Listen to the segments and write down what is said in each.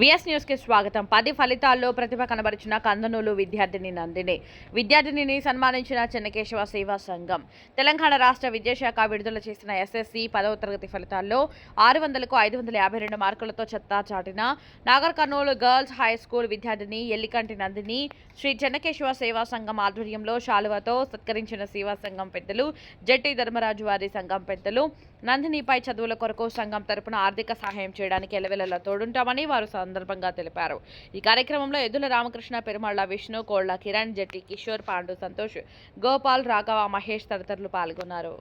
VS న్యూస్కి స్వాగతం. పది ఫలితాల్లో ప్రతిభ కనబరిచిన కందనూలు విద్యార్థిని నందిని. విద్యార్థినిని సన్మానించిన చెన్నకేశవ సేవా సంఘం. తెలంగాణ రాష్ట్ర విద్యాశాఖ విడుదల చేసిన ఎస్ఎస్సి పదవ తరగతి ఫలితాల్లో ఆరు వందలకు ఐదు వందల యాభై రెండు మార్కులతో చెత్తా చాటిన Nagar Kurnool girls high school విద్యార్థిని ఎల్లికంటి నందిని శ్రీ చెన్నకేశవ సేవా సంఘం ఆధ్వర్యంలో శాలువతో సత్కరించిన సేవా సంఘం పెద్దలు జట్టి ధర్మరాజు వారి సంఘం పెద్దలు. నందినిపై చదువుల కొరకు సంఘం తరపున ఆర్థిక సహాయం చేయడానికి ఎలవెలలా తోడుంటామని వారు సందర్భంగా తెలిపారు. ఈ కార్యక్రమంలో ఎద్దుల రామకృష్ణ పెరుమళ్ళ విష్ణు కోళ్ళ కిరణ్ జట్టి కిషోర్ పాండు సంతోష్ గోపాల్ రాఘవ మహేష్ తదితరులు పాల్గొన్నారు.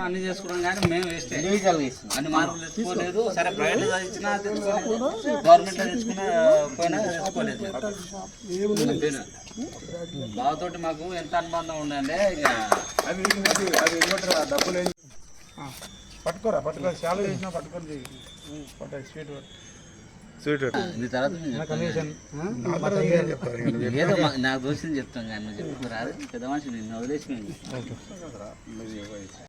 అన్ని చేసుకున్నాం కానీ మేము వేస్తే అన్ని మార్కులు తెచ్చుకోలేదు. సరే ప్రైవేట్ చదివించినా తెచ్చుకోలేదు గవర్నమెంట్ తెచ్చుకున్నా పోయినా తెచ్చుకోలేదు. బావతోటి మాకు ఎంత అనుబంధం ఆ, పట్టుకోరా పట్టుకోరా. చాలా చేసినా పట్టుకొని స్వీట్ పట్టు. స్వీట్. నా తర్వాత ఏదో నాకు కానీ పెద్ద మనిషి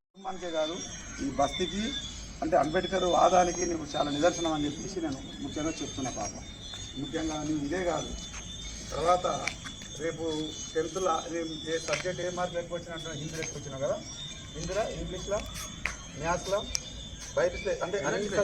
కుటుంబానికే కాదు. ఈ బస్తీకి అంటే అంబేద్కర్ వాదానికి నీకు చాలా నిదర్శనం అని చెప్పేసి నేను ముఖ్యంగా చెప్తున్నా పాప. ముఖ్యంగా నీవు ఇదే కాదు. తర్వాత రేపు టెన్త్లో ఏ సబ్జెక్ట్ ఏ మార్కులు ఎక్కువ వచ్చినట్టు హిందీ ఎక్కువ వచ్చినావు కదా? హిందీలో ఇంగ్లీష్లో మ్యాథ్స్లో బయట అంటే అన్నింటిలో